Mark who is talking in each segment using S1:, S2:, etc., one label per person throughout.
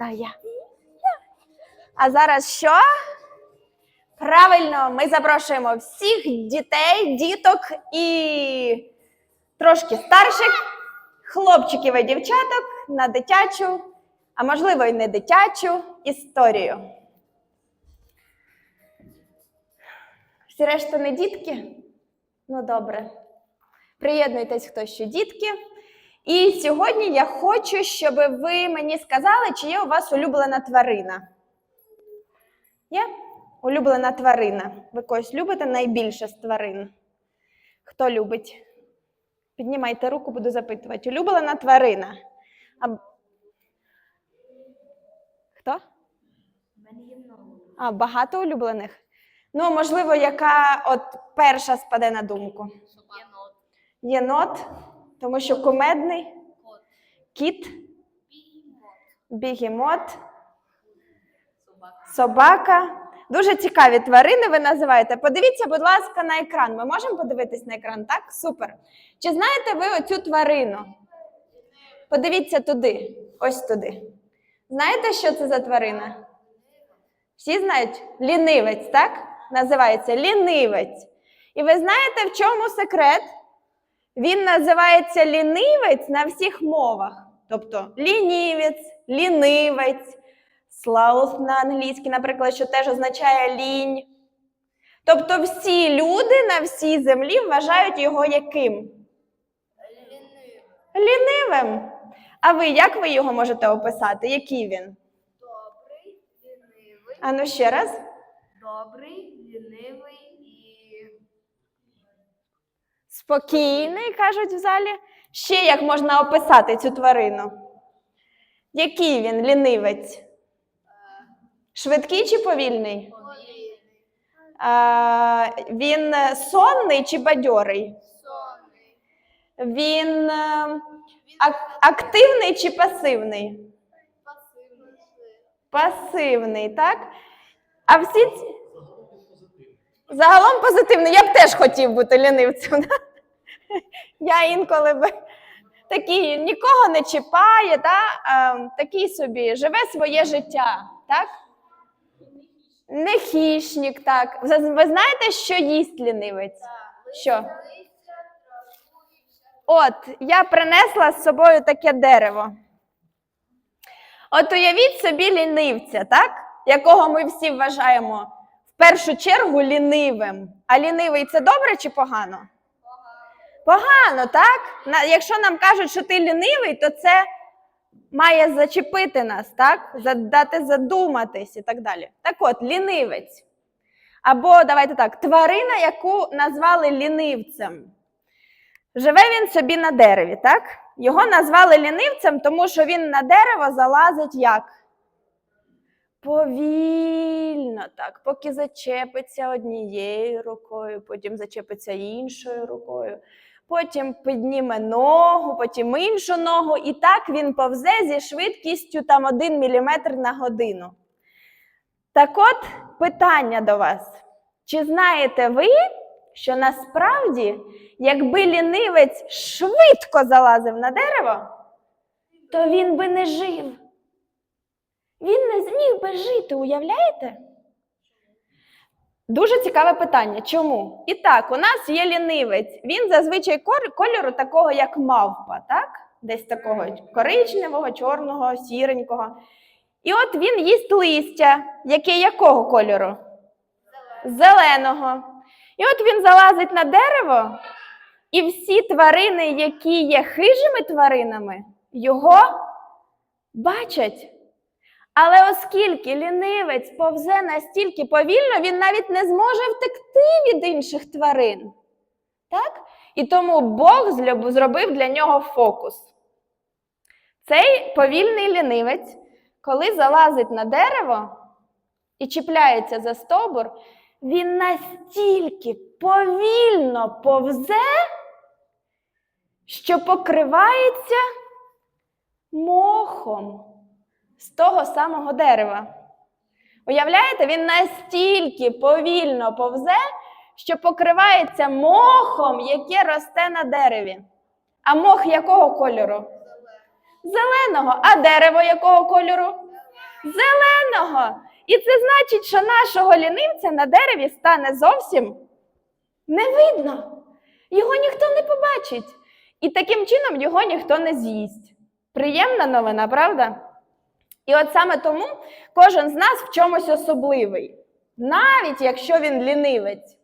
S1: Та я. А зараз що? Правильно, ми запрошуємо всіх дітей, діток і трошки старших хлопчиків і дівчаток на дитячу, а можливо і не дитячу історію. Всі решта не дітки? Ну, добре. Приєднуйтесь, хто ще дітки. І сьогодні я хочу, щоб ви мені сказали, чи є у вас улюблена тварина. Є? Улюблена тварина. Ви когось любите найбільше з тварин? Хто любить? Піднімайте руку, буду запитувати. Улюблена тварина. А... Хто? А, багато улюблених? Ну, можливо, яка от перша спаде на думку? Єнот, тому що кумедний, кіт, бігемот, собака. Дуже цікаві тварини ви називаєте. Подивіться, будь ласка, на екран. Ми можемо подивитись на екран, так? Супер. Чи знаєте ви оцю тварину? Подивіться туди, ось туди. Знаєте, що це за тварина? Всі знають? Лінивець, так? Називається лінивець. І ви знаєте, в чому секрет? Він називається лінивець на всіх мовах. Тобто лінівець, лінивець, слаус на англійській, наприклад, що теж означає лінь. Тобто всі люди на всій землі вважають його яким? Лінивим. А ви як ви його можете описати? Який він?
S2: Добрий, лінивий,
S1: А ну ще раз.
S2: добрий, лінивий і
S1: Спокійний, кажуть в залі. Ще як можна описати цю тварину? Який він лінивець? Швидкий чи повільний? А, він сонний чи бадьорий?
S2: сонний,
S1: Він е, активний чи пасивний?
S2: пасивний,
S1: Пасивний, так? А всі загалом позитивний. Я б теж хотів бути лінивцем. Я інколи такий нікого не чіпає, та? такий собі живе своє життя, так? Не хищник, так. Ви знаєте, що їсть лінивець? Що? От, я принесла з собою таке дерево. От уявіть собі лінивця, так? Якого ми всі вважаємо в першу чергу лінивим. А лінивий це добре чи погано? Погано, так? Якщо нам кажуть, що ти лінивий, то це має зачепити нас, так? Дати задуматись і так далі. Так от, лінивець. Або давайте так, тварина, яку назвали лінивцем. Живе він собі на дереві, так? Його назвали лінивцем, тому що він на дерево залазить як? Повільно, так, поки зачепиться однією рукою, потім зачепиться іншою рукою, потім підніме ногу, потім іншу ногу, і так він повзе зі швидкістю там 1 мм на годину. Так от питання до вас. Чи знаєте ви, що насправді, якби лінивець швидко залазив на дерево, то він би не жив. Він не зміг би жити, уявляєте? Дуже цікаве питання. Чому? І так, у нас є лінивець. Він зазвичай кольору такого, як мавпа, так? Десь такого коричневого, чорного, сіренького. І от він їсть листя, яке якого кольору? Зеленого. І от він залазить на дерево, і всі тварини, які є хижими тваринами, його бачать. Але оскільки лінивець повзе настільки повільно, він навіть не зможе втекти від інших тварин. Так? І тому Бог зробив для нього фокус. Цей повільний лінивець, коли залазить на дерево і чіпляється за стовбур, він настільки повільно повзе, що покривається мохом з того самого дерева. Уявляєте, він настільки повільно повзе, що покривається мохом, яке росте на дереві. А мох якого кольору? Зеленого. А дерево якого кольору? Зеленого. І це значить, що нашого лінивця на дереві стане зовсім не видно. Його ніхто не побачить. І таким чином його ніхто не з'їсть. Приємна новина, правда? І от саме тому кожен з нас в чомусь особливий, навіть якщо він лінивець.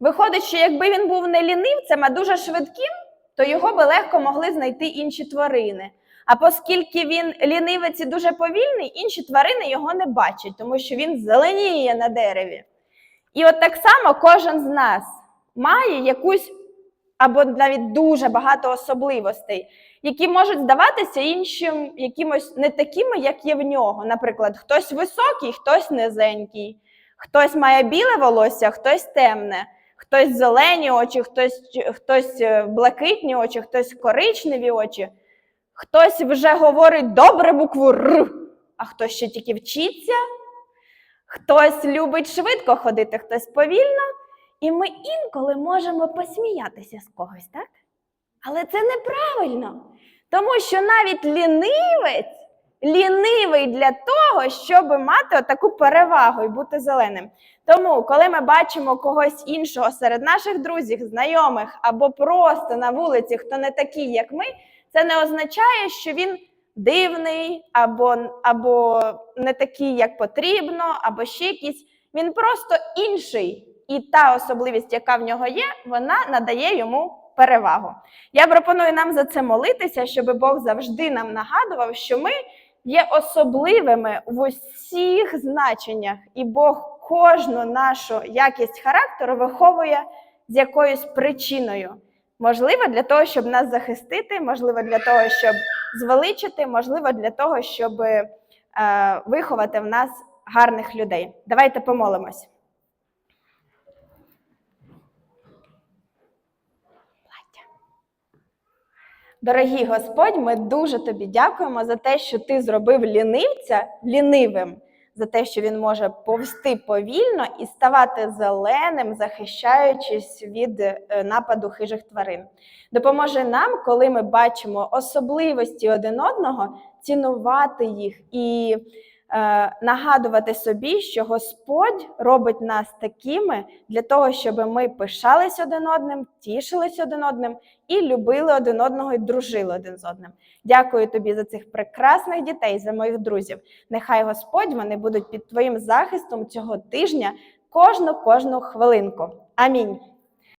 S1: Виходить, що якби він був не лінивцем, а дуже швидким, то його би легко могли знайти інші тварини. А оскільки він лінивець і дуже повільний, інші тварини його не бачать, тому що він зеленіє на дереві. І от так само кожен з нас має якусь або навіть дуже багато особливостей, які можуть здаватися іншим якимось не такими, як є в нього. Наприклад, хтось високий, хтось низенький, хтось має біле волосся, хтось темне, хтось зелені очі, хтось, хтось е, блакитні очі, хтось коричневі очі, хтось вже говорить добре букву Р, а хтось ще тільки вчиться, хтось любить швидко ходити, хтось повільно. І ми інколи можемо посміятися з когось, так? Але це неправильно. Тому що навіть лінивець лінивий для того, щоб мати таку перевагу і бути зеленим. Тому, коли ми бачимо когось іншого серед наших друзів, знайомих або просто на вулиці, хто не такий, як ми, це не означає, що він дивний або, або не такий, як потрібно, або ще якийсь. Він просто інший. І та особливість, яка в нього є, вона надає йому перевагу. Я пропоную нам за це молитися, щоб Бог завжди нам нагадував, що ми є особливими в усіх значеннях, і Бог кожну нашу якість характеру виховує з якоюсь причиною. Можливо, для того, щоб нас захистити, можливо, для того, щоб звеличити, можливо, для того, щоб е, виховати в нас гарних людей. Давайте помолимось. Дорогий Господь, ми дуже тобі дякуємо за те, що ти зробив лінивця лінивим, за те, що він може повсти повільно і ставати зеленим, захищаючись від е, нападу хижих тварин. Допоможи нам, коли ми бачимо особливості один одного, цінувати їх і нагадувати собі, що Господь робить нас такими для того, щоб ми пишались один одним, тішились один одним і любили один одного і дружили один з одним. Дякую тобі за цих прекрасних дітей, за моїх друзів. Нехай Господь вони будуть під твоїм захистом цього тижня кожну кожну хвилинку. Амінь.